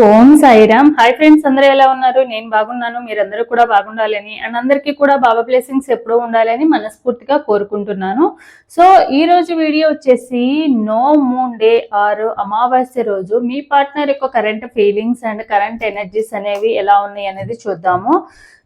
ఓం Sairam. Hi friends అందరూ ఎలా ఉన్నారు? నేను బాగున్నాను మీరందరూ కూడా బాగుండాలని అండ్ అందరికీ కూడా బాబా బ్లెస్సింగ్స్ ఎప్పుడూ ఉండాలని మనస్ఫూర్తిగా కోరుకుంటున్నాను. సో ఈ రోజు వీడియో వచ్చేసి నో మూన్ డే ఆర్ అమావాస్య రోజు మీ పార్ట్నర్ యొక్క current feelings and current energies అనేవి ఎలా ఉన్నాయి అనేది చూద్దాము.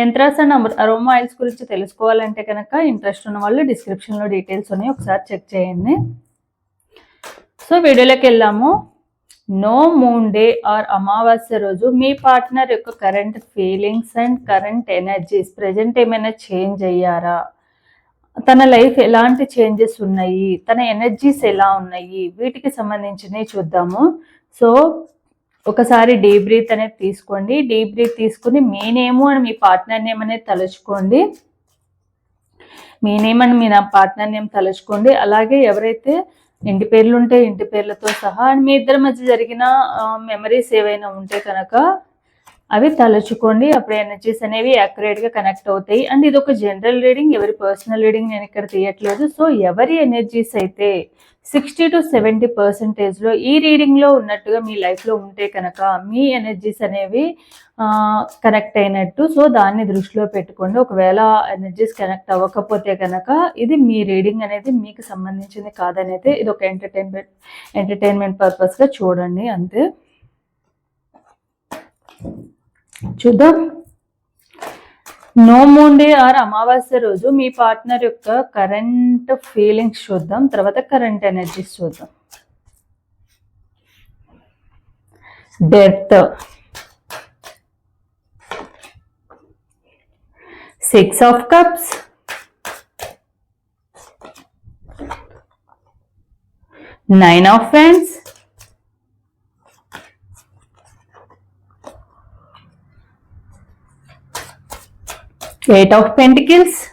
యంత్రాస్ అండ్ అరోమా ఆయిల్స్ గురించి తెలుసుకోవాలంటే కనుక ఇంట్రెస్ట్ ఉన్న వాళ్ళు డిస్క్రిప్షన్లో డీటెయిల్స్ ఉన్నాయి. ఒకసారి చెక్ చేయండి. సో వీడియోలోకి వెళ్ళాము. నో మూన్ డే ఆర్ అమావాస్య రోజు మీ పార్ట్నర్ యొక్క current feelings and current energies present ఏమైనా చేంజ్ అయ్యారా? తన లైఫ్ ఎలాంటి చేంజెస్ ఉన్నాయి? తన ఎనర్జీస్ ఎలా ఉన్నాయి? వీటికి సంబంధించినవి చూద్దాము. సో ఒకసారి డీప్ బ్రీత్ అనేది తీసుకోండి. డీప్ బ్రీత్ తీసుకుని మీ నేము అని మీ పార్ట్నర్ నేమ్ అనేది తలుచుకోండి. మీ నేమ్ అని మీ నా పార్ట్నర్ నేమ్ తలుచుకోండి. అలాగే ఎవరైతే ఇంటి పేర్లు ఉంటే ఇంటి పేర్లతో సహా అండ్ మీ ఇద్దరి మధ్య జరిగిన మెమరీస్ ఏవైనా ఉంటే కనుక అవి తలుచుకోండి. అప్పుడు ఎనర్జీస్ అనేవి గా కనెక్ట్ అవుతాయి. అండ్ ఇది ఒక జనరల్ రీడింగ్ ఎవరి పర్సనల్ రీడింగ్ నేను ఇక్కడ తీయట్లేదు. సో ఎవరి ఎనర్జీస్ అయితే సిక్స్టీ టు సెవెంటీ పర్సెంటేజ్లో ఈ రీడింగ్లో ఉన్నట్టుగా మీ లైఫ్లో ఉంటే కనుక మీ ఎనర్జీస్ అనేవి కనెక్ట్ అయినట్టు. సో దాన్ని దృష్టిలో పెట్టుకోండి. ఒకవేళ ఎనర్జీస్ కనెక్ట్ అవ్వకపోతే కనుక ఇది మీ రీడింగ్ అనేది మీకు సంబంధించింది కాదనైతే ఇది ఒక ఎంటర్టైన్మెంట్ ఎంటర్టైన్మెంట్ పర్పస్గా చూడండి. అంతే. చూద్దాం. నో ఆర్ అమావాస్య రోజు మీ పార్ట్నర్ యొక్క కరెంట్ ఫీలింగ్స్ చూద్దాం తర్వాత కరెంట్ ఎనర్జీస్ చూద్దాం. Death six of cups nine of friends Eight of Pentacles,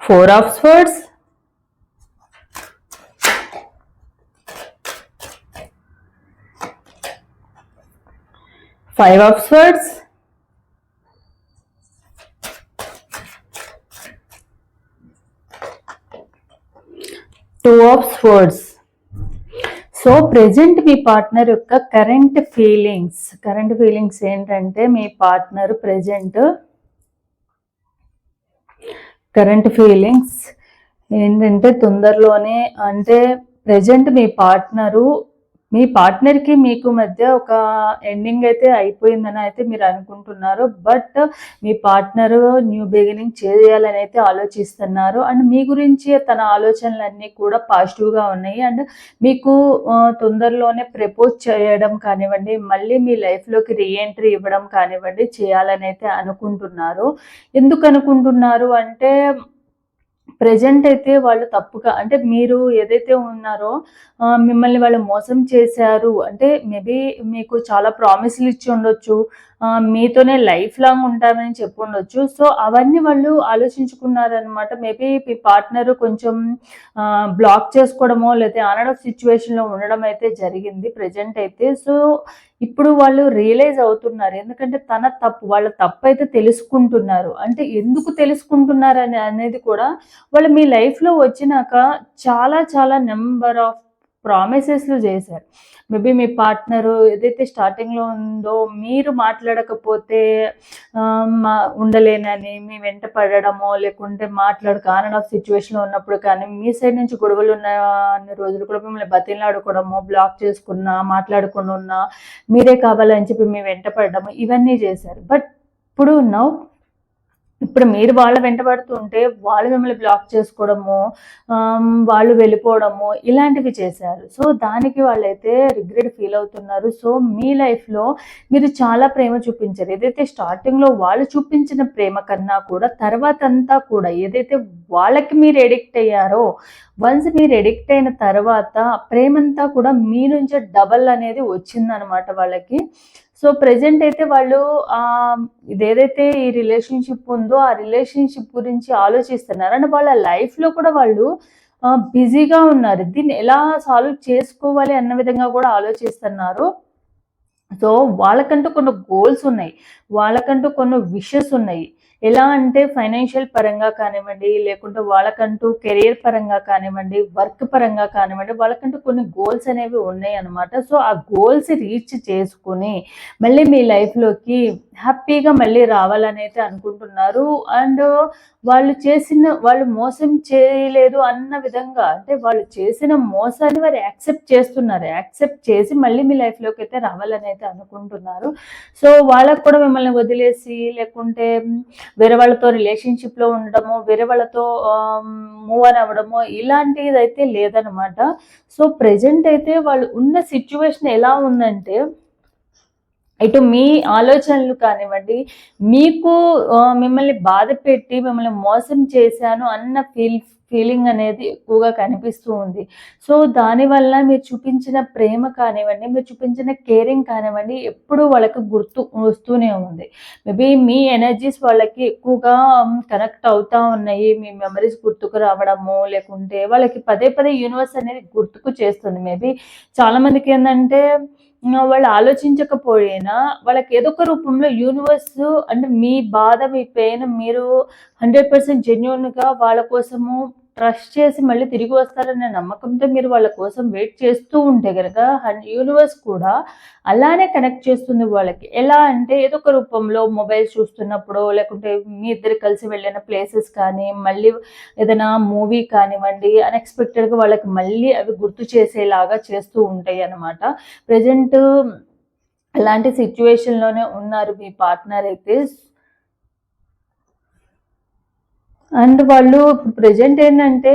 Four of Swords, Five of Swords, Two of Swords. So present me partner యొక్క కరెంట్ ఫీలింగ్స్ కరెంట్ ఫీలింగ్స్ ఏంటంటే మీ partner present current feelings ఏంటంటే తొందరలోనే అంటే present మీ partner మీ పార్ట్నర్కి మీకు మధ్య ఒక ending అయితే అయిపోయిందని అయితే మీరు అనుకుంటున్నారు. బట్ మీ పార్ట్నర్ న్యూ బిగినింగ్ చేయాలని అయితే ఆలోచిస్తున్నారు. అండ్ మీ గురించి తన ఆలోచనలన్నీ కూడా పాజిటివ్గా ఉన్నాయి. అండ్ మీకు తొందరలోనే ప్రపోజ్ చేయడం కానివ్వండి మళ్ళీ మీ లైఫ్లోకి రీఎంట్రీ ఇవ్వడం కానివ్వండి చేయాలని అయితే అనుకుంటున్నారు. ఎందుకు అనుకుంటున్నారు అంటే ప్రజెంట్ అయితే వాళ్ళు తప్పుగా అంటే మీరు ఏదైతే ఉన్నారో మిమ్మల్ని వాళ్ళు మోసం చేశారు అంటే మేబీ మీకు చాలా ప్రామిస్లు ఇచ్చి ఉండొచ్చు మీతోనే లైఫ్ లాంగ్ ఉంటామని చెప్పి సో అవన్నీ వాళ్ళు ఆలోచించుకున్నారనమాట మేబీ మీ పార్ట్నర్ కొంచెం బ్లాక్ చేసుకోవడమో లేకపోతే ఆన్ ఆఫ్ సిచ్యువేషన్లో ఉండడం అయితే జరిగింది ప్రజెంట్ అయితే. సో ఇప్పుడు వాళ్ళు రియలైజ్ అవుతున్నారు. ఎందుకంటే తన తప్పు వాళ్ళ తప్పు అయితే తెలుసుకుంటున్నారు. అంటే ఎందుకు తెలుసుకుంటున్నారు అని అనేది కూడా వాళ్ళు మీ లైఫ్లో వచ్చినాక చాలా చాలా నెంబర్ ఆఫ్ ప్రామిసెస్లు చేశారు. మేబీ మీ పార్ట్నరు ఏదైతే స్టార్టింగ్లో ఉందో మీరు మాట్లాడకపోతే ఉండలేనని మీ వెంట పడడమో లేకుంటే మాట్లాడక ఆన్ ఆఫ్ సిచ్యువేషన్లో ఉన్నప్పుడు కానీ మీ సైడ్ నుంచి గొడవలు ఉన్న అన్ని రోజులు కూడా మిమ్మల్ని బతిలాడుకోవడము బ్లాక్ చేసుకున్నా మాట్లాడకుండా ఉన్నా మీరే కావాలని చెప్పి మీ వెంట పడడము ఇవన్నీ చేశారు. బట్ ఇప్పుడు నౌ ఇప్పుడు మీరు వాళ్ళ వెంటబడుతుంటే వాళ్ళు మిమ్మల్ని బ్లాక్ చేసుకోవడము వాళ్ళు వెళ్ళిపోవడము ఇలాంటివి చేశారు. సో దానికి వాళ్ళైతే రిగ్రెట్ ఫీల్ అవుతున్నారు. సో మీ లైఫ్లో మీరు చాలా ప్రేమ చూపించారు. ఏదైతే స్టార్టింగ్లో వాళ్ళు చూపించిన ప్రేమ కన్నా కూడా తర్వాత అంతా కూడా ఏదైతే వాళ్ళకి మీరు ఎడిక్ట్ అయ్యారో వన్స్ మీరు ఎడిక్ట్ అయిన తర్వాత ప్రేమంతా కూడా మీ నుంచి డబల్ అనేది వచ్చిందనమాట వాళ్ళకి. సో ప్రజెంట్ అయితే వాళ్ళు ఆ ఇదేదైతే ఈ రిలేషన్షిప్ ఉందో ఆ రిలేషన్షిప్ గురించి ఆలోచిస్తున్నారు. అంటే వాళ్ళ లైఫ్లో కూడా వాళ్ళు బిజీగా ఉన్నారు. దీన్ని ఎలా సాల్వ్ చేసుకోవాలి అన్న విధంగా కూడా ఆలోచిస్తున్నారు. సో వాళ్ళకంటూ కొన్ని గోల్స్ ఉన్నాయి. వాళ్ళకంటూ కొన్ని విషెస్ ఉన్నాయి. ఎలా అంటే ఫైనాన్షియల్ పరంగా కానివ్వండి లేకుంటే వాళ్ళకంటూ కెరీర్ పరంగా కానివ్వండి వర్క్ పరంగా కానివ్వండి వాళ్ళకంటూ కొన్ని గోల్స్ అనేవి ఉన్నాయి అనమాట సో ఆ గోల్స్ రీచ్ చేసుకుని మళ్ళీ మీ లైఫ్లోకి హ్యాపీగా మళ్ళీ రావాలని అయితే అనుకుంటున్నారు. అండ్ వాళ్ళు చేసిన వాళ్ళు మోసం చేయలేదు అన్న విధంగా అంటే వాళ్ళు చేసిన మోసాన్ని వారు యాక్సెప్ట్ చేస్తున్నారు. యాక్సెప్ట్ చేసి మళ్ళీ మీ లైఫ్లోకి అయితే రావాలని అయితే అనుకుంటున్నారు. సో వాళ్ళకు కూడా మిమ్మల్ని వదిలేసి లేకుంటే వేరే వాళ్ళతో రిలేషన్షిప్లో ఉండడము వేరే వాళ్ళతో మూవ్ అని అవ్వడము ఇలాంటిది అయితే లేదనమాట. సో ప్రజెంట్ అయితే వాళ్ళు ఉన్న సిచ్యువేషన్ ఎలా ఉందంటే ఇటు మీ ఆలోచనలు కానివ్వండి మీకు మిమ్మల్ని బాధ పెట్టి మిమ్మల్ని మోసం చేశాను అన్న ఫీల్ ఫీలింగ్ అనేది ఎక్కువగా కనిపిస్తూ ఉంది. సో దానివల్ల మీరు చూపించిన ప్రేమ కానివ్వండి మీరు చూపించిన కేరింగ్ కానివ్వండి ఎప్పుడూ వాళ్ళకి గుర్తు వస్తూనే ఉంది. మేబీ మీ ఎనర్జీస్ వాళ్ళకి ఎక్కువగా కనెక్ట్ అవుతూ ఉన్నాయి. మీ మెమరీస్ గుర్తుకు రావడము లేకుంటే వాళ్ళకి పదే పదే యూనివర్స్ అనేది గుర్తుకు చేస్తుంది. మేబీ చాలామందికి ఏంటంటే వాళ్ళు ఆలోచించకపోయినా వాళ్ళకి ఏదో ఒక రూపంలో యూనివర్స్ అంటే మీ బాధ మీ పెయిన్ మీరు హండ్రెడ్ పర్సెంట్ జెన్యున్గా వాళ్ళ కోసము ట్రస్ట్ చేసి మళ్ళీ తిరిగి వస్తారనే నమ్మకంతో మీరు వాళ్ళ కోసం వెయిట్ చేస్తూ ఉంటే కనుక యూనివర్స్ కూడా అలానే కనెక్ట్ చేస్తుంది వాళ్ళకి. ఎలా అంటే ఏదో ఒక రూపంలో మొబైల్ చూస్తున్నప్పుడు లేకుంటే మీ ఇద్దరు కలిసి వెళ్ళిన ప్లేసెస్ కానీ మళ్ళీ ఏదైనా మూవీ కానివ్వండి అన్ఎక్స్పెక్టెడ్గా వాళ్ళకి మళ్ళీ అవి గుర్తు చేసేలాగా చేస్తూ ఉంటాయి అన్నమాట. ప్రజెంట్ అలాంటి సిచ్యువేషన్లోనే ఉన్నారు మీ పార్ట్నర్ అయితే. అండ్ వాళ్ళు ప్రజెంట్ ఏంటంటే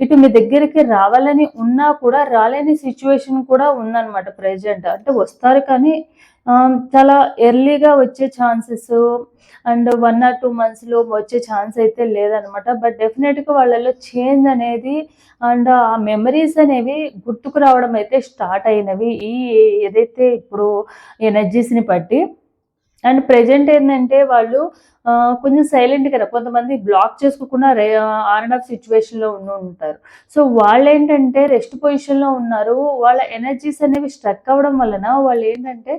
ఇటు మీ దగ్గరికి రావాలని ఉన్నా కూడా రాలేని సిచ్యువేషన్ కూడా ఉందన్నమాట ప్రజెంట్. అంటే వస్తారు కానీ చాలా ఎర్లీగా వచ్చే chances and one or two మంత్స్లో వచ్చే ఛాన్స్ అయితే లేదనమాట బట్ డెఫినెట్గా వాళ్ళలో చేంజ్ అనేది అండ్ ఆ మెమరీస్ అనేవి గుర్తుకు రావడం అయితే స్టార్ట్ అయినవి. ఈ ఏదైతే ఇప్పుడు ఎనర్జీస్ని బట్టి అండ్ ప్రజెంట్ ఏంటంటే వాళ్ళు కొంచెం సైలెంట్గా కొంతమంది బ్లాక్ చేసుకోకుండా ఆన్ అండ్ ఆఫ్ సిచ్యువేషన్లో ఉండి ఉంటారు. సో వాళ్ళు ఏంటంటే రెస్ట్ పొజిషన్లో ఉన్నారు. వాళ్ళ ఎనర్జీస్ అనేవి స్ట్రక్ అవ్వడం వలన వాళ్ళు ఏంటంటే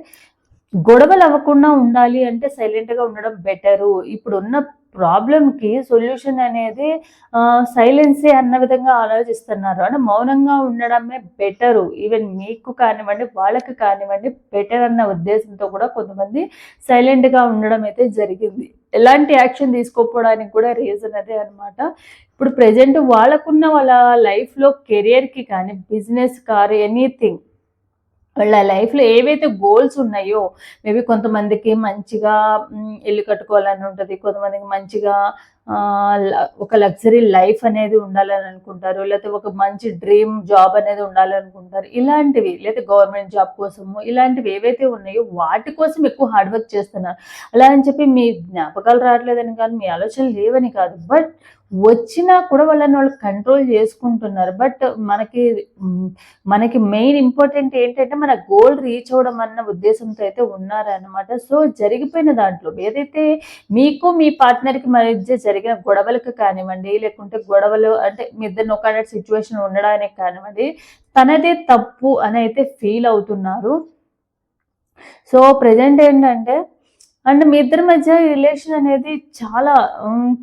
గొడవలు అవ్వకుండా ఉండాలి అంటే సైలెంట్గా ఉండడం బెటరు ఇప్పుడున్న ప్రాబ్లంకి సొల్యూషన్ అనేది సైలెన్సే అన్న విధంగా ఆలోచిస్తున్నారు. అంటే మౌనంగా ఉండడమే బెటరు ఈవెన్ మీకు కానివ్వండి వాళ్ళకి కానివ్వండి బెటర్ అన్న ఉద్దేశంతో కూడా కొంతమంది సైలెంట్గా ఉండడం అయితే జరిగింది. ఎలాంటి యాక్షన్ తీసుకోకపోవడానికి కూడా రీజన్ అదే అనమాట ఇప్పుడు ప్రజెంట్ వాళ్ళకున్న వాళ్ళ లైఫ్లో కెరియర్కి కానీ బిజినెస్ కార్ ఎనీథింగ్ వాళ్ళ లైఫ్లో ఏవైతే గోల్స్ ఉన్నాయో మేబీ కొంతమందికి మంచిగా ఇల్లు కట్టుకోవాలని ఉంటుంది కొంతమందికి మంచిగా ఒక లగ్జరీ లైఫ్ అనేది ఉండాలని అనుకుంటారు లేకపోతే ఒక మంచి డ్రీమ్ జాబ్ అనేది ఉండాలనుకుంటారు ఇలాంటివి లేదా గవర్నమెంట్ జాబ్ కోసము ఇలాంటివి ఏవైతే ఉన్నాయో వాటి కోసం ఎక్కువ హార్డ్ వర్క్ చేస్తున్నారు. అలా అని చెప్పి మీ జ్ఞాపకాలు రావట్లేదని కాదు మీ ఆలోచనలు లేవని కాదు. బట్ వచ్చినా కూడా వాళ్ళని వాళ్ళు కంట్రోల్ చేసుకుంటున్నారు. బట్ మనకి మనకి మెయిన్ ఇంపార్టెంట్ ఏంటంటే మన గోల్ రీచ్ అవ్వడం అన్న ఉద్దేశంతో అయితే ఉన్నారనమాట సో జరిగిపోయిన దాంట్లో ఏదైతే మీకు మీ పార్ట్నర్కి మధ్య జరిగిన గొడవలకు కానివ్వండి లేకుంటే గొడవలు అంటే మీ ఇద్దరు నొక్కడ సిచ్యువేషన్ ఉండడానికి కానివ్వండి తనదే తప్పు అని అయితే ఫీల్ అవుతున్నారు. సో ప్రజెంట్ ఏంటంటే అండ్ మీ ఇద్దరి మధ్య రిలేషన్ అనేది చాలా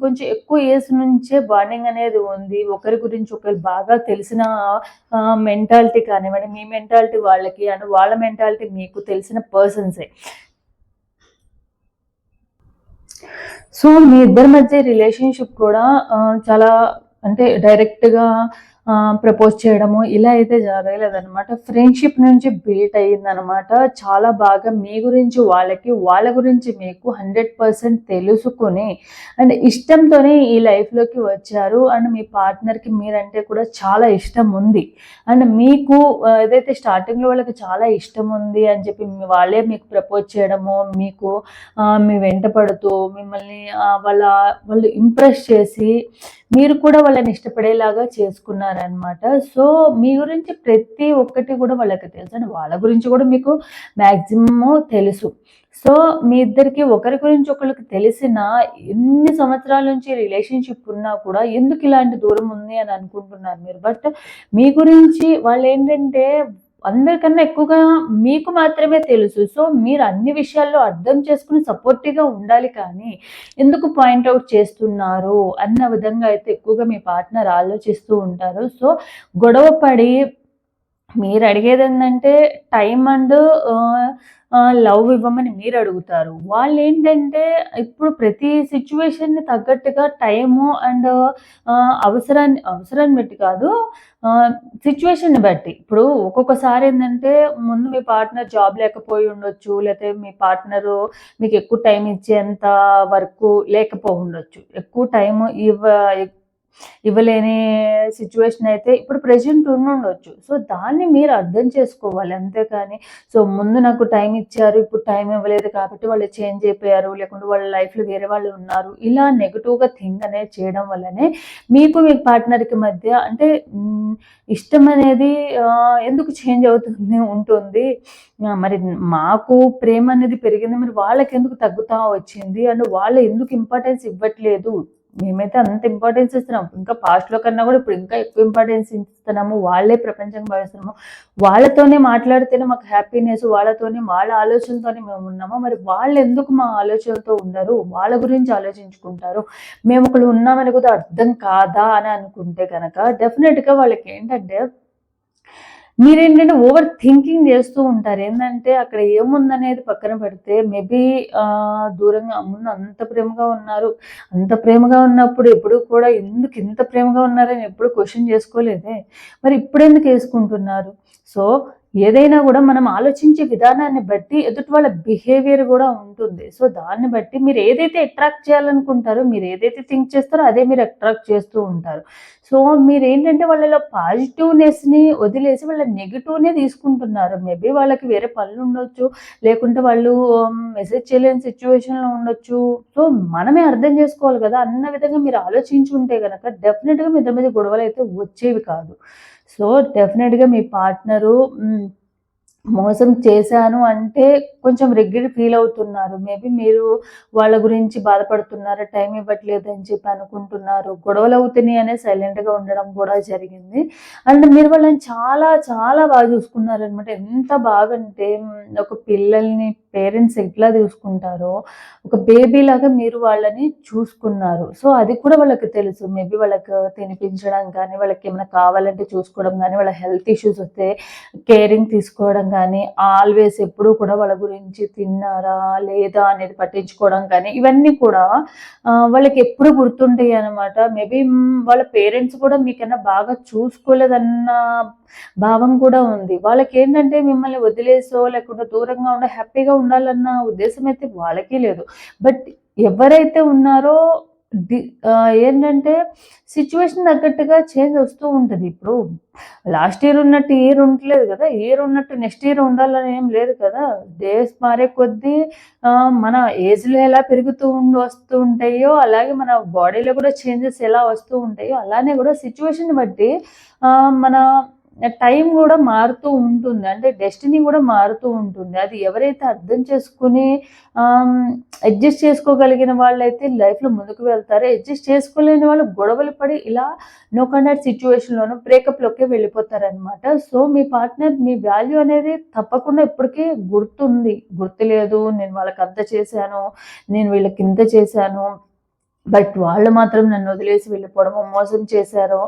కొంచెం ఎక్కువ ఇయర్స్ నుంచే బాండింగ్ అనేది ఉంది. ఒకరి గురించి ఒకరు బాగా తెలిసిన మెంటాలిటీ కానివ్వండి మీ మెంటాలిటీ వాళ్ళకి అండ్ వాళ్ళ మెంటాలిటీ మీకు తెలిసిన పర్సన్సే సో మీ ఇద్దరి మధ్య రిలేషన్షిప్ కూడా చాలా అంటే డైరెక్ట్గా ప్రపోజ్ చేయడము ఇలా అయితే జరగలేదనమాట ఫ్రెండ్షిప్ నుంచి బిల్ట్ అయ్యిందనమాట చాలా బాగా మీ గురించి వాళ్ళకి వాళ్ళ గురించి మీకు హండ్రెడ్ పర్సెంట్ తెలుసుకుని అండ్ ఇష్టంతోనే ఈ లైఫ్లోకి వచ్చారు. అండ్ మీ పార్ట్నర్కి మీరంటే కూడా చాలా ఇష్టం ఉంది. అండ్ మీకు ఏదైతే స్టార్టింగ్లో వాళ్ళకి చాలా ఇష్టం ఉంది అని చెప్పి వాళ్ళే మీకు ప్రపోజ్ చేయడము మీకు మీ వెంట పడుతూ మిమ్మల్ని వాళ్ళ వాళ్ళు ఇంప్రెస్ చేసి మీరు కూడా వాళ్ళని ఇష్టపడేలాగా చేసుకున్నారు. ఉన్నారనమాట సో మీ గురించి ప్రతి ఒక్కటి కూడా వాళ్ళకి తెలుసు అండ్ వాళ్ళ గురించి కూడా మీకు మ్యాక్సిమం తెలుసు. సో మీ ఇద్దరికి ఒకరి గురించి ఒకరికి తెలిసిన ఎన్ని సంవత్సరాల నుంచి రిలేషన్షిప్ ఉన్నా కూడా ఎందుకు ఇలాంటి దూరం ఉంది అని అనుకుంటున్నారు మీరు? బట్ మీ గురించి వాళ్ళు ఏంటంటే అందరికన్నా ఎక్కువగా మీకు మాత్రమే తెలుసు. సో మీరు అన్ని విషయాల్లో అర్థం చేసుకుని సపోర్టివ్గా ఉండాలి కానీ ఎందుకు పాయింట్అవుట్ చేస్తున్నారు అన్న విధంగా అయితే ఎక్కువగా మీ పార్ట్నర్ ఆలోచిస్తూ ఉంటారు. సో గొడవ పడి మీరు అడిగేది ఏంటంటే టైం అండ్ లవ్ ఇవ్వమని మీరు అడుగుతారు. వాళ్ళు ఏంటంటే ఇప్పుడు ప్రతి సిచ్యువేషన్ని తగ్గట్టుగా టైము అండ్ అవసరాన్ని అవసరాన్ని బట్టి కాదు సిచ్యువేషన్ని బట్టి. ఇప్పుడు ఒక్కొక్కసారి ఏంటంటే ముందు మీ పార్ట్నర్ జాబ్ లేకపోయి ఉండొచ్చు లేకపోతే మీ పార్ట్నరు మీకు ఎక్కువ టైం ఇచ్చేంత వరకు లేకపో ఉండొచ్చు. ఎక్కువ టైం ఇవ్వ ఇవ్వలేని సిచ్యువేషన్ అయితే ఇప్పుడు ప్రజెంట్ ఉండొచ్చు. సో దాన్ని మీరు అర్థం చేసుకోవాలి అంతేకాని సో ముందు నాకు టైం ఇచ్చారు ఇప్పుడు టైం ఇవ్వలేదు కాబట్టి వాళ్ళు చేంజ్ అయిపోయారు లేకుంటే వాళ్ళ లైఫ్లో వేరే వాళ్ళు ఉన్నారు. ఇలా నెగిటివ్గా థింక్ అనేది చేయడం వల్లనే మీకు మీ పార్ట్నర్కి మధ్య అంటే ఇష్టం అనేది ఎందుకు చేంజ్ అవుతుంది ఉంటుంది. మరి మాకు ప్రేమ అనేది పెరిగింది మరి వాళ్ళకి ఎందుకు తగ్గుతా వచ్చింది? అండ్ వాళ్ళు ఎందుకు ఇంపార్టెన్స్ ఇవ్వట్లేదు? మేమైతే అంత ఇంపార్టెన్స్ ఇస్తున్నాం. ఇంకా పాస్ట్లో కన్నా కూడా ఇప్పుడు ఇంకా ఎక్కువ ఇంపార్టెన్స్ ఇస్తున్నాము. వాళ్ళే ప్రపంచం భావిస్తున్నాము. వాళ్ళతోనే మాట్లాడితేనే మాకు హ్యాపీనెస్ వాళ్ళతోనే వాళ్ళ ఆలోచనతోనే మేము ఉన్నాము. మరి వాళ్ళు ఎందుకు మా ఆలోచనలతో ఉండరు? వాళ్ళ గురించి ఆలోచించుకుంటారు. మేము ఒకళ్ళు ఉన్నామని కూడా అర్థం కాదా అని అనుకుంటే కనుక డెఫినెట్గా వాళ్ళకి ఏంటంటే మీరేంటంటే ఓవర్ థింకింగ్ చేస్తూ ఉంటారు. ఏంటంటే అక్కడ ఏముందనేది పక్కన పెడితే మేబీ దూరంగా ముందు అంత ప్రేమగా ఉన్నారు. అంత ప్రేమగా ఉన్నప్పుడు ఎప్పుడు కూడా ఎందుకు ఇంత ప్రేమగా ఉన్నారని ఎప్పుడు క్వశ్చన్ చేసుకోలేదే. మరి ఇప్పుడు ఎందుకు వేసుకుంటున్నారు? సో ఏదైనా కూడా మనం ఆలోచించే విధానాన్ని బట్టి ఎదుటి వాళ్ళ బిహేవియర్ కూడా ఉంటుంది. సో దాన్ని బట్టి మీరు ఏదైతే అట్రాక్ట్ చేయాలనుకుంటారో మీరు ఏదైతే థింక్ చేస్తారో అదే మీరు అట్రాక్ట్ చేస్తూ ఉంటారు. సో మీరు ఏంటంటే వాళ్ళలో పాజిటివ్నెస్ని వదిలేసి వాళ్ళ నెగిటివ్నే తీసుకుంటున్నారు. మేబీ వాళ్ళకి వేరే పనులు ఉండొచ్చు లేకుంటే వాళ్ళు um, మెసేజ్ చేయలేని సిచ్యువేషన్లో ఉండొచ్చు. సో మనమే అర్థం చేసుకోవాలి కదా. అన్న విధంగా మీరు ఆలోచించి ఉంటే కనుక డెఫినెట్గా మీ మీద గొడవలు అయితే వచ్చేవి కాదు. సో డెఫినెట్గా మీ పార్ట్నరు మోసం చేశాను అంటే కొంచెం రెగ్యులర్ ఫీల్ అవుతున్నారు. మేబీ మీరు వాళ్ళ గురించి బాధపడుతున్నారు టైం ఇవ్వట్లేదు అని చెప్పి అనుకుంటున్నారు. గొడవలు అవుతున్నాయి అనే సైలెంట్గా ఉండడం కూడా జరిగింది. అండ్ మీరు వాళ్ళని చాలా చాలా బాగా చూసుకున్నారు అనమాట ఎంత బాగంటే ఒక పిల్లల్ని పేరెంట్స్ ఎట్లా చూసుకుంటారో ఒక బేబీ లాగా మీరు వాళ్ళని చూసుకున్నారు. సో అది కూడా వాళ్ళకి తెలుసు. మేబీ వాళ్ళకి తినిపించడం కానీ వాళ్ళకి ఏమైనా కావాలంటే చూసుకోవడం కానీ వాళ్ళ హెల్త్ ఇష్యూస్ వస్తే కేరింగ్ తీసుకోవడం కానీ ఆల్వేస్ ఎప్పుడు కూడా వాళ్ళ గురించి తిన్నారా లేదా అనేది పట్టించుకోవడం కానీ ఇవన్నీ కూడా వాళ్ళకి ఎప్పుడు గుర్తుంటాయి అనమాట మేబీ వాళ్ళ పేరెంట్స్ కూడా మీకన్నా బాగా చూసుకోలేదన్న భావం కూడా ఉంది. వాళ్ళకి ఏంటంటే మిమ్మల్ని వదిలేసో లేకుండా దూరంగా ఉండ హ్యాపీగా ఉండాలన్న ఉద్దేశం అయితే వాళ్ళకి లేదు. బట్ ఎవరైతే ఉన్నారో ఏంటంటే సిచ్యువేషన్ తగ్గట్టుగా చేంజ్ వస్తూ ఉంటుంది. ఇప్పుడు లాస్ట్ ఇయర్ ఉన్నట్టు ఇయర్ ఉండలేదు కదా. ఇయర్ ఉన్నట్టు నెక్స్ట్ ఇయర్ ఉండాలని ఏం లేదు కదా. డేస్ మారే కొద్దీ మన ఏజ్లో ఎలా పెరుగుతూ ఉండి వస్తూ ఉంటాయో అలాగే మన బాడీలో కూడా చేంజెస్ ఎలా వస్తూ ఉంటాయో అలానే కూడా సిచ్యువేషన్ బట్టి మన టైం కూడా మారుతూ ఉంటుంది. అంటే డెస్టినీ కూడా మారుతూ ఉంటుంది. అది ఎవరైతే అర్థం చేసుకుని అడ్జస్ట్ చేసుకోగలిగిన వాళ్ళైతే లైఫ్లో ముందుకు వెళ్తారో. అడ్జస్ట్ చేసుకోలేని వాళ్ళు గొడవలు పడి ఇలా నో కండక్ట్ సిచ్యువేషన్లోనూ బ్రేకప్లోకి వెళ్ళిపోతారనమాట సో మీ పార్ట్నర్ మీ వాల్యూ అనేది తప్పకుండా ఇప్పటికీ గుర్తుంది. గుర్తులేదు నేను వాళ్ళకి అంత చేశాను నేను వీళ్ళకి ఇంత చేశాను బట్ వాళ్ళు మాత్రం నన్ను వదిలేసి వెళ్ళిపోవడము మోసం చేశారు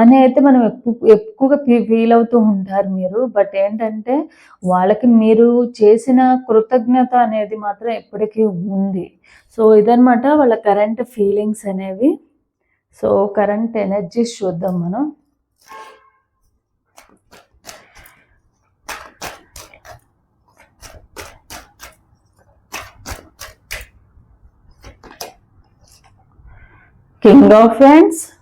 అని అయితే మనం ఎక్కువ ఎక్కువగా ఫీల్ అవుతూ ఉంటారు మీరు. బట్ ఏంటంటే వాళ్ళకి మీరు చేసిన కృతజ్ఞత అనేది మాత్రం ఎప్పటికీ ఉంది. సో ఇదనమాట వాళ్ళ కరెంట్ ఫీలింగ్స్ అనేవి. సో కరెంట్ ఎనర్జీస్ చూద్దాం మనం. king of wands.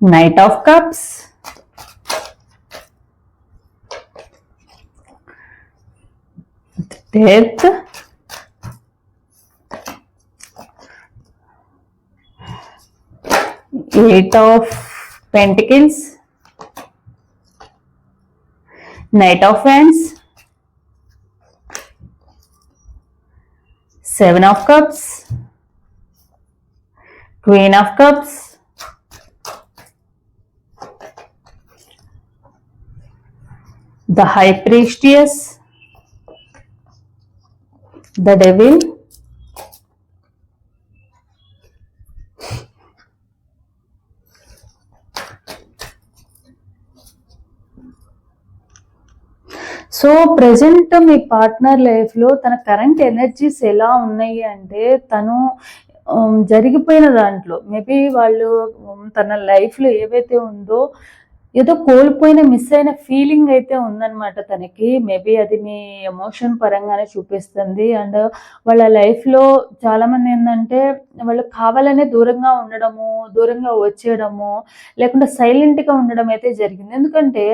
Knight of cups. Death. Eight of pentacles. Knight of wands. seven of cups. Queen of cups. The high priestess. The devil. So present me partner లైఫ్లో తన current energies ఎలా ఉన్నాయి అంటే తను జరిగిపోయిన దాంట్లో మేబీ వాళ్ళు తన లైఫ్లో ఏవైతే ఉందో ఏదో కోల్పోయిన మిస్ అయిన ఫీలింగ్ అయితే ఉందన్నమాట తనకి. మేబీ అది మీ ఎమోషన్ పరంగానే చూపిస్తుంది. అండ్ వాళ్ళ లైఫ్లో చాలామంది ఏంటంటే వాళ్ళు కావాలనే దూరంగా ఉండడము దూరంగా వచ్చేయడము లేకుంటే సైలెంట్గా ఉండడం అయితే జరిగింది. ఎందుకంటే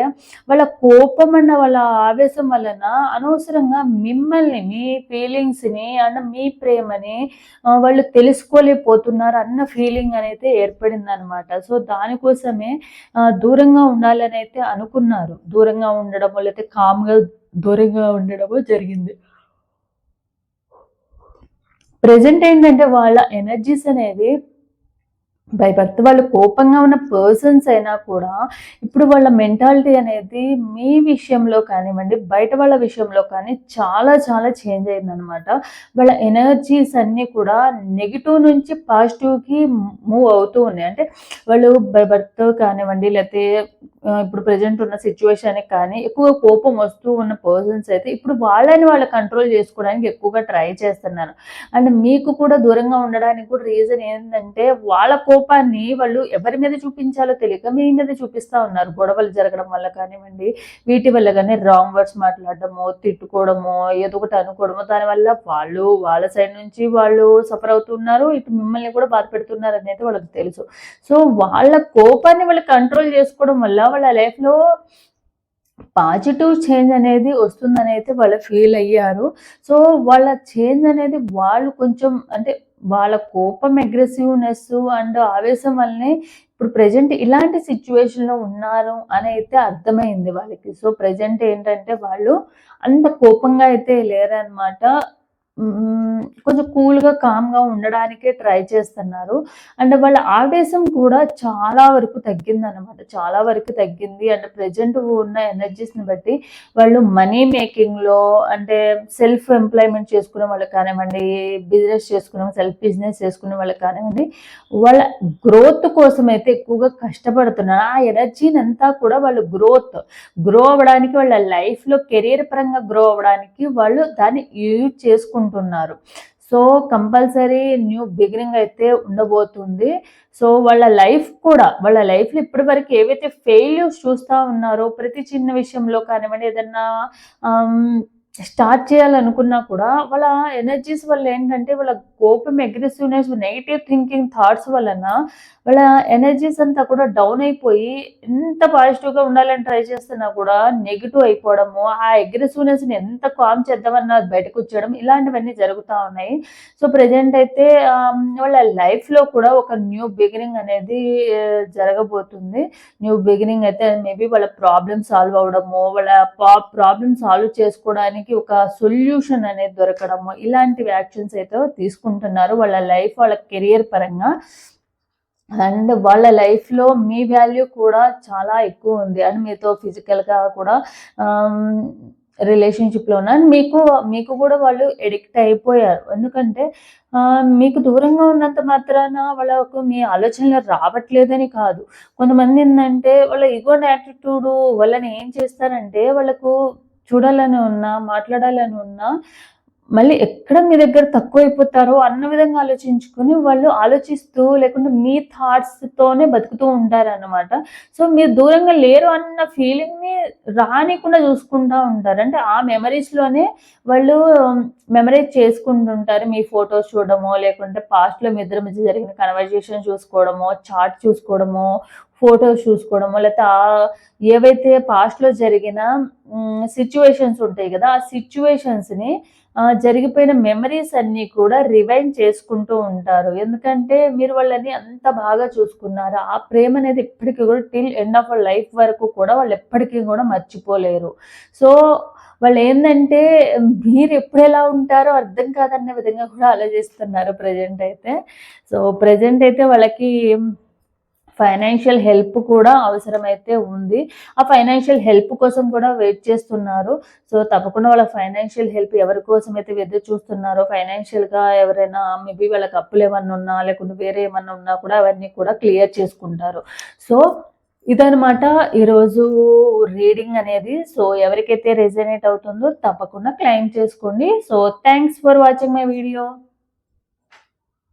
వాళ్ళ కోపం అన్న వాళ్ళ ఆవేశం వలన అనవసరంగా మిమ్మల్ని మీ ఫీలింగ్స్ని అండ్ మీ ప్రేమని వాళ్ళు తెలుసుకోలేకపోతున్నారు అన్న ఫీలింగ్ అనేది ఏర్పడింది అనమాట సో దానికోసమే దూరంగా ఉండాలని అయితే అనుకున్నారు. దూరంగా ఉండడమో లేకపోతే కామ్గా దూరంగా ఉండడమో జరిగింది. ప్రజెంట్ ఏంటంటే వాళ్ళ ఎనర్జీస్ అనేవి బై బర్త్ వాళ్ళు కోపంగా ఉన్న పర్సన్స్ అయినా కూడా ఇప్పుడు వాళ్ళ మెంటాలిటీ అనేది మీ విషయంలో కానివ్వండి బయట వాళ్ళ విషయంలో కానీ చాలా చాలా చేంజ్ అయిందనమాట వాళ్ళ ఎనర్జీస్ అన్నీ కూడా నెగిటివ్ నుంచి పాజిటివ్కి మూవ్ అవుతూ ఉన్నాయి. అంటే వాళ్ళు బై బర్త్ కానివ్వండి లేకపోతే ఇప్పుడు ప్రజెంట్ ఉన్న సిచ్యువేషన్ కానీ ఎక్కువ కోపం వస్తూ ఉన్న పర్సన్స్ అయితే ఇప్పుడు వాళ్ళని వాళ్ళు కంట్రోల్ చేసుకోవడానికి ఎక్కువగా ట్రై చేస్తున్నారు. అండ్ మీకు కూడా దూరంగా ఉండడానికి కూడా రీజన్ ఏంటంటే వాళ్ళ కోపాన్ని వాళ్ళు ఎవరి మీద చూపించాలో తెలియక మీ మీద చూపిస్తా ఉన్నారు. గొడవలు జరగడం వల్ల కానివ్వండి వీటి వల్ల కానీ రాంగ్ వర్డ్స్ మాట్లాడడము తిట్టుకోవడము ఏదో ఒకటి అనుకోవడము దానివల్ల వాళ్ళు వాళ్ళ సైడ్ నుంచి వాళ్ళు సఫర్ అవుతున్నారు. ఇటు మిమ్మల్ని కూడా బాధ పెడుతున్నారు అనేది వాళ్ళకి తెలుసు. సో వాళ్ళ కోపాన్ని వాళ్ళు కంట్రోల్ చేసుకోవడం వల్ల వాళ్ళ లైఫ్లో పాజిటివ్ చేంజ్ అనేది వస్తుందని అయితే వాళ్ళు ఫీల్ అయ్యారు. సో వాళ్ళ చేంజ్ అనేది వాళ్ళు కొంచెం అంటే వాళ్ళ కోపం అగ్రెసివ్నెస్ అండ్ ఆవేశం వల్లనే ఇప్పుడు ప్రజెంట్ ఇలాంటి సిచ్యువేషన్లో ఉన్నారు అని అయితే అర్థమైంది వాళ్ళకి. సో ప్రజెంట్ ఏంటంటే వాళ్ళు అంత కోపంగా అయితే లేరనమాట కొంచెం కూల్గా కామ్గా ఉండడానికే ట్రై చేస్తున్నారు. అండ్ వాళ్ళ ఆవేశం కూడా చాలా వరకు తగ్గింది అనమాట చాలా వరకు తగ్గింది. అండ్ ప్రజెంట్ ఉన్న ఎనర్జీస్ని బట్టి వాళ్ళు మనీ మేకింగ్లో అంటే సెల్ఫ్ ఎంప్లాయ్మెంట్ చేసుకునే వాళ్ళకి కానివ్వండి బిజినెస్ చేసుకునే సెల్ఫ్ బిజినెస్ చేసుకునే వాళ్ళకి కానివ్వండి వాళ్ళ గ్రోత్ కోసం అయితే ఎక్కువగా కష్టపడుతున్నారు. ఆ ఎనర్జీని అంతా కూడా వాళ్ళు గ్రోత్ గ్రో అవ్వడానికి వాళ్ళ లైఫ్లో కెరీర్ పరంగా గ్రో అవ్వడానికి వాళ్ళు దాన్ని యూజ్ ఉంటున్నారు సో కంపల్సరీ న్యూ బిగినింగ్ అయితే ఉండబోతుంది. సో వాళ్ళ లైఫ్ కూడా వాళ్ళ లైఫ్లో ఇప్పటి వరకు ఏవైతే ఫెయిల్యూర్స్ చూస్తూ ఉన్నారో ప్రతి చిన్న విషయంలో కానివ్వండి ఏదన్నా స్టార్ట్ చేయాలనుకున్నా కూడా వాళ్ళ ఎనర్జీస్ వల్ల ఏంటంటే వాళ్ళ కోపం అగ్రెసివ్నెస్ నెగిటివ్ థింకింగ్ థాట్స్ వలన వాళ్ళ ఎనర్జీస్ అంతా కూడా డౌన్ అయిపోయి ఎంత పాజిటివ్గా ఉండాలని ట్రై చేస్తున్నా కూడా నెగిటివ్ అయిపోవడము ఆ అగ్రెసివ్నెస్ని ఎంత కామ్ చేద్దామన్నా బయటకు వచ్చేయడం ఇలాంటివన్నీ జరుగుతూ ఉన్నాయి. సో ప్రజెంట్ అయితే వాళ్ళ లైఫ్లో కూడా ఒక న్యూ బిగినింగ్ అనేది జరగబోతుంది. న్యూ బిగినింగ్ అయితే మేబీ వాళ్ళ ప్రాబ్లమ్ సాల్వ్ అవడము వాళ్ళ ప్రాబ్లమ్ సాల్వ్ చేసుకోవడానికి ఒక సొల్యూషన్ అనేది దొరకడము ఇలాంటివి యాక్షన్స్ అయితే చేసుకుంటున్నారు వాళ్ళ లైఫ్ వాళ్ళ కెరియర్ పరంగా. అండ్ వాళ్ళ లైఫ్లో మీ వాల్యూ కూడా చాలా ఎక్కువ ఉంది. అండ్ మీతో ఫిజికల్గా కూడా రిలేషన్షిప్లో ఉన్న మీకు మీకు కూడా వాళ్ళు ఎడిక్ట్ అయిపోయారు. ఎందుకంటే మీకు దూరంగా ఉన్నంత మాత్రాన వాళ్ళకు మీ ఆలోచనలు రావట్లేదని కాదు. కొంతమంది ఏంటంటే వాళ్ళ ఈగో యాటిట్యూడ్ వాళ్ళని ఏం చేస్తారంటే వాళ్ళకు చూడాలని ఉన్నా మాట్లాడాలని ఉన్నా మళ్ళీ ఎక్కడ మీ దగ్గర తక్కువ అయిపోతారో అన్న విధంగా ఆలోచించుకొని వాళ్ళు ఆలోచిస్తూ లేకుంటే మీ థాట్స్తోనే బతుకుతూ ఉంటారు అన్నమాట సో మీరు దూరంగా లేరు అన్న ఫీలింగ్ని రానికుండా చూసుకుంటూ ఉంటారు. అంటే ఆ మెమరీస్లోనే వాళ్ళు మెమరైజ్ చేసుకుంటుంటారు మీ ఫొటోస్ చూడడమో లేకుంటే పాస్ట్లో మీ ఇద్దరి మధ్య జరిగిన కన్వర్జేషన్ చూసుకోవడమో చాట్ చూసుకోవడమో ఫొటోస్ చూసుకోవడమో లేకపోతే ఆ ఏవైతే పాస్ట్లో జరిగిన సిచ్యువేషన్స్ ఉంటాయి కదా ఆ సిచ్యువేషన్స్ని జరిగిపోయిన మెమరీస్ అన్నీ కూడా రివైన్ చేసుకుంటూ ఉంటారు. ఎందుకంటే మీరు వాళ్ళని అంత బాగా చూసుకున్నారు. ఆ ప్రేమ అనేది ఎప్పటికీ కూడా టిల్ ఎండ్ ఆఫ్ లైఫ్ వరకు కూడా వాళ్ళు ఎప్పటికీ కూడా మర్చిపోలేరు. సో వాళ్ళు ఏంటంటే మీరు ఎప్పుడు ఎలా ఉంటారో అర్థం కాదన్న విధంగా కూడా ఆలోచిస్తున్నారు ప్రజెంట్ అయితే. సో ప్రజెంట్ అయితే వాళ్ళకి ఫైనాన్షియల్ హెల్ప్ కూడా అవసరమైతే ఉంది. ఆ ఫైనాన్షియల్ హెల్ప్ కోసం కూడా వెయిట్ చేస్తున్నారు. సో తప్పకుండా వాళ్ళ ఫైనాన్షియల్ హెల్ప్ ఎవరి కోసం అయితే ఎదురు చూస్తున్నారో ఫైనాన్షియల్గా ఎవరైనా మేబీ వాళ్ళకి అప్పులు ఏమన్నా ఉన్నా లేకుంటే వేరే ఏమన్నా ఉన్నా కూడా అవన్నీ కూడా క్లియర్ చేసుకుంటారు. సో ఇదనమాట ఈరోజు రీడింగ్ అనేది. సో ఎవరికైతే రెజనేట్ అవుతుందో తప్పకుండా క్లైమ్ చేసుకోండి. So thanks for watching my video.